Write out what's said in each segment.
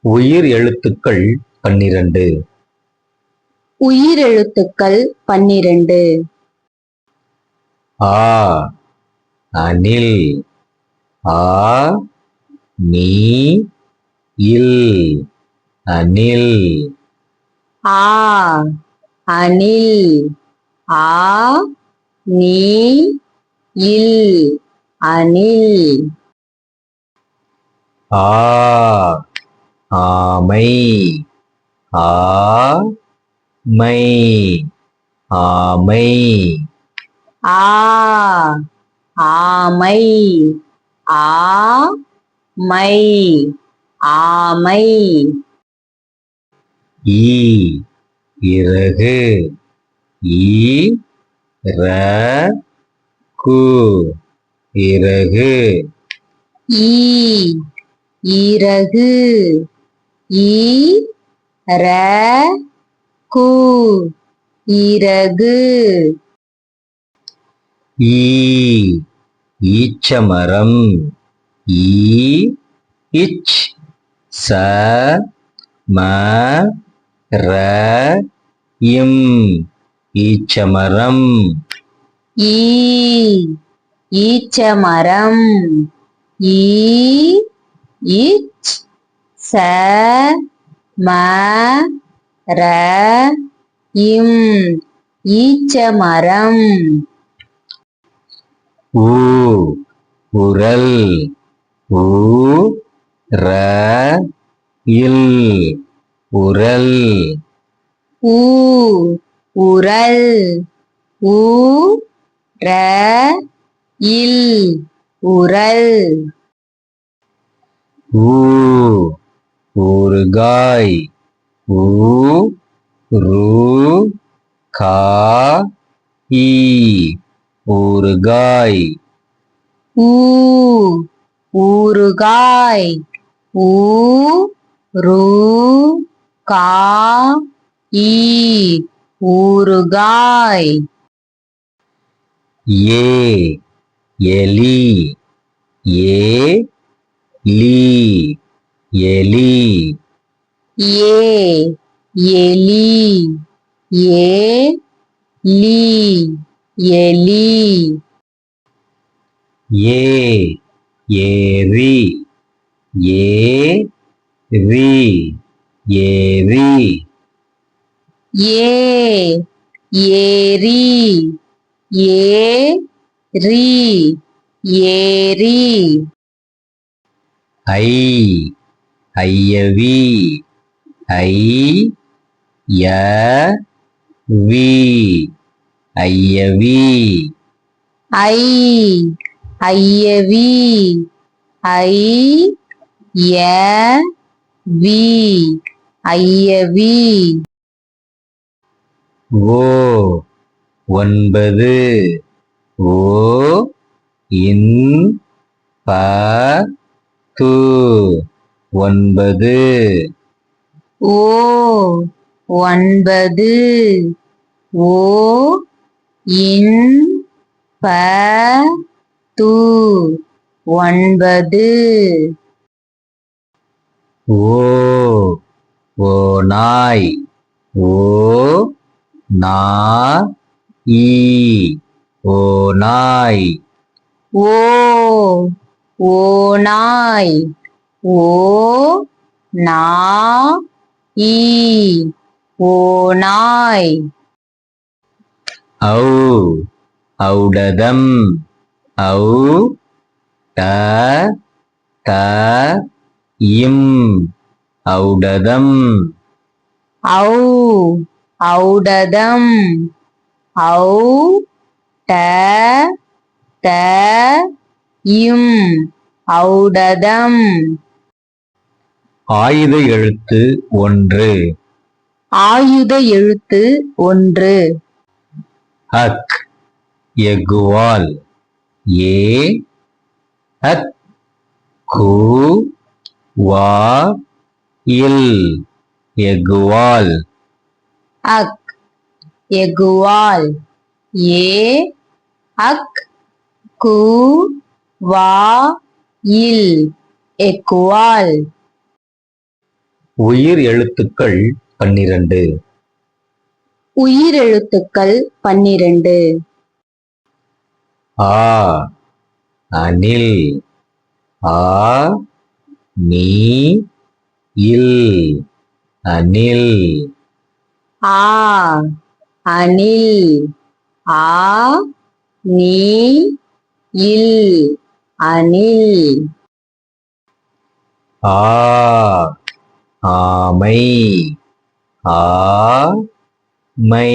உயிர் எழுத்துக்கள் பன்னிரண்டு. உயிரெழுத்துக்கள் பன்னிரண்டு. ஆ அணில். ஆ நீ இல். அணில். ஆ அணில். ஆ நீ இல். அணில். ஆ ஆமை. ஆ மை ஆமை. ஆ ஆமை. ஆ மை. ஆமை. ஈ இறகு. ஈ ர கு. இறகு. ஈ இறகு. ஈ ர கு இறகு. ஈ ஈச்சமரம். ஈ இச் ச ம ர இம் ஈச்சமரம். ஈ ஈச்சமரம். ஈ இச் ச ம ர இம் ஈச்சமரம். ஊ உரல் ஊ ர இல் உரல். ஊ உரல் ஊ ர இல் உரல். ஊ ஊறுகாய் ஊ ரு கா ஈ. ஊறுகாய் ஊ ஊறுகாய் ஊ ரு கா ஈ. ஊறுகாய் ஏ எலி. ஏ லீ. எலி ஏ எலி ஏ லீ எலி ஏ ஏரி ஏ ரி ஏரி ஏ ஏரி ஏ ரி ஏரி ஐ ஐயவி. ஐ ய வி ஐயவி. ஐ ஐயவி. ஐ ய வி. ஐயவி. ஓ ஒன்பது. ஓ இன் ப து. ஒன்பது. ஓ ஒன்பது. ஓ இன் ப து. ஒன்பது. ஓ ஓ நாய். ஓ நா ஈ. ஓ நாய். ஓ ஓ நாய். ஓ நா ஈ ஓ நாய். ஔ ஔடதம் ஔ ட த இம் ஔடதம். ஔ ஔடதம் ஔ ட த இம் ஔடதம். ஆயுத எழுத்து ஒன்று. ஆயுத எழுத்து ஒன்று. அக் எகுவால். ஏ அக் கு வா இல். எகுவால். அக் எகுவால். ஏ அக் கு வா இல். எக்குவால் உயிர் எழுத்துக்கள் பன்னிரண்டு. உயிரெழுத்துக்கள் பன்னிரண்டு. ஆ அணில் ஆ நீ இல். அணில் ஆ அணில் ஆ நீ இல். அணில் ஆ ஆமை ஆ மை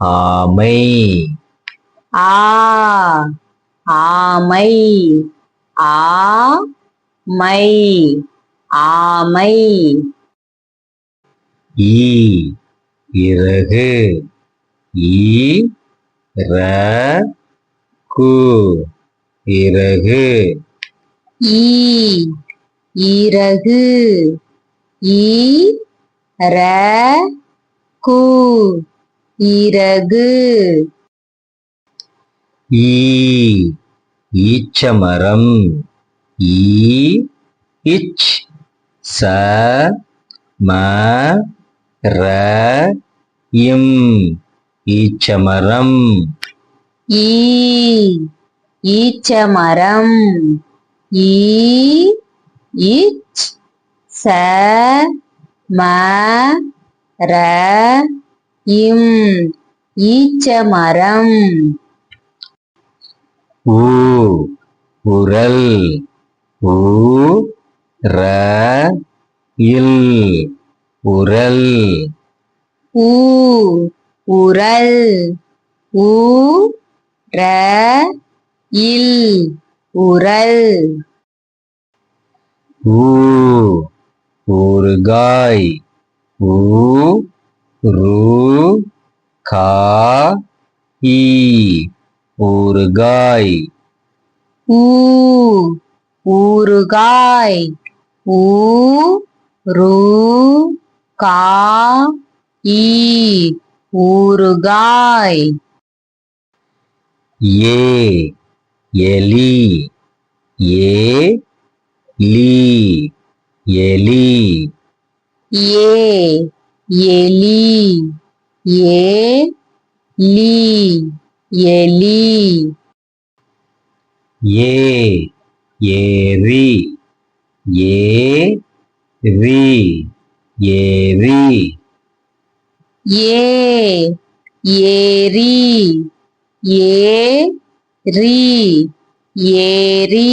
ஆமை. ஆ ஆமை ஆ மை ஆமை. ஈ இறகு. ஈ ர கு இறகு. ஈ இறகு. ஈ ர கு இறகு. ஈ ஈச்சமரம். ஈ இச் ச ம ர இம் ஈச்சமரம். ஈ ஈச்சமரம். ஈ இச் ச ம ர இம் ஈச்சமரம். ஊ உரல். ஊ ர இல். உரல். ஊ உரல். ஊ ர இல். உரல். ஊ ஊறுகாய் ஊ ரு கா ஈ. ஊறுகாய் ஊ ஊறுகாய் ஊ ரு கா ஈ. ஊறுகாய் ஏ எலி. ஏ லீ. எலி ஏ எலி ஏ லீ எலி ஏ ஏரி ஏ ரி ஏரி ஏ ஏரி ஏ ரி ஏரி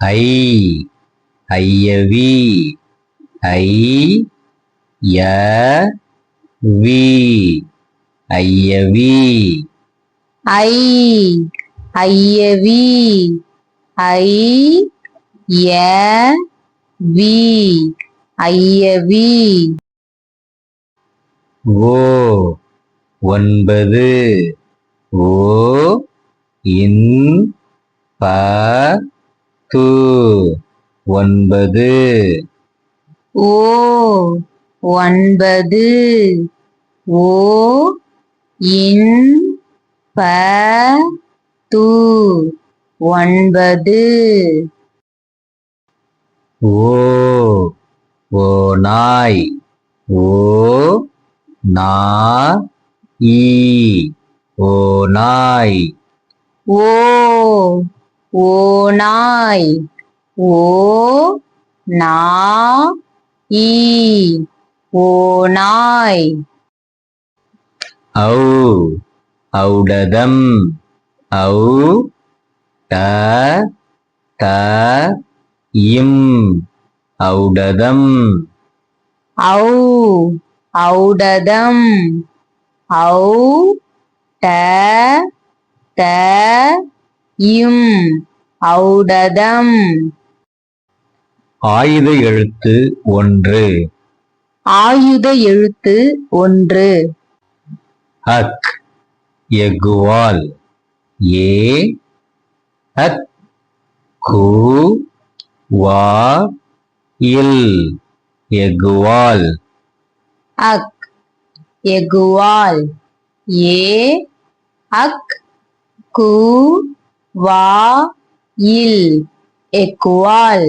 ஐ ஐயவி. ஐ ய வி ஐயவி. ஐ ஐயவி. ஐ ய வி. ஐயவி. ஓ ஒன்பது. ஓ இன் ப து. ஒன்பது. ஓ ஒன்பது. ஓ இன் ப து ஒன்பது. ஓ ஓ நாய். ஓ நா ஈ. ஓ நாய். ஓ ஓ நாய். ஓ நா ஈ ஓ நாய். ஔ ஔடதம் ஔ ட த இம் ஔடதம். ஔ ஔடதம் ஔ ட த இம் ஔடதம். ஆயுத எழுத்து ஒன்று. ஆயுத எழுத்து ஒன்று. அக் எகுவால் ஏ அத் கு வா இல். எகுவால் அக் எகுவால் ஏ அக் கு வா இல். எக்குவால்